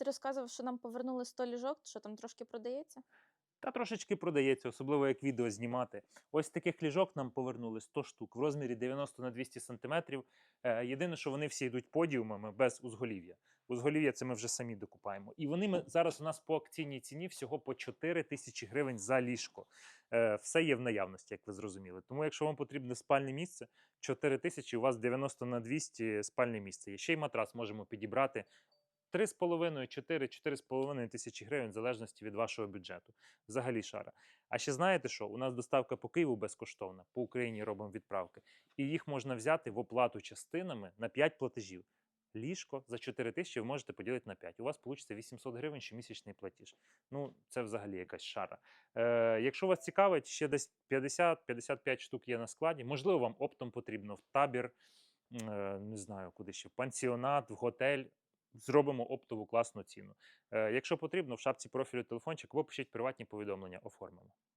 Ти розказував, що нам повернули 100 ліжок, що там трошки продається? Та трошечки продається, особливо як відео знімати. Ось таких ліжок нам повернули 100 штук в розмірі 90 на 200 сантиметрів. Е, єдине, що вони всі йдуть подіумами без узголів'я. Узголів'я це ми вже самі докупаємо. І вони ми, зараз у нас по акційній ціні всього по 4 тисячі гривень за ліжко. Е, все є в наявності, як ви зрозуміли. Тому, якщо вам потрібне спальне місце, 4 тисячі, у вас 90 на 200 спальне місце є. Ще й матрас можемо підібрати. 3,5, 4, 4,5 тисячі гривень в залежності від вашого бюджету. Взагалі шара. А ще знаєте що? У нас доставка по Києву безкоштовна, по Україні робимо відправки. І їх можна взяти в оплату частинами на 5 платежів. Ліжко за 4 тисячі ви можете поділити на 5. У вас вийде 800 гривень щомісячний платіж. Ну, це взагалі якась шара. Е, якщо вас цікавить, ще десь 50-55 штук є на складі. Можливо, вам оптом потрібно в табір, е, не знаю, куди ще, в пансіонат, в готель. Зробимо оптову класну ціну. Е, якщо потрібно, в шапці профілю телефончик або пишіть приватні повідомлення, оформимо.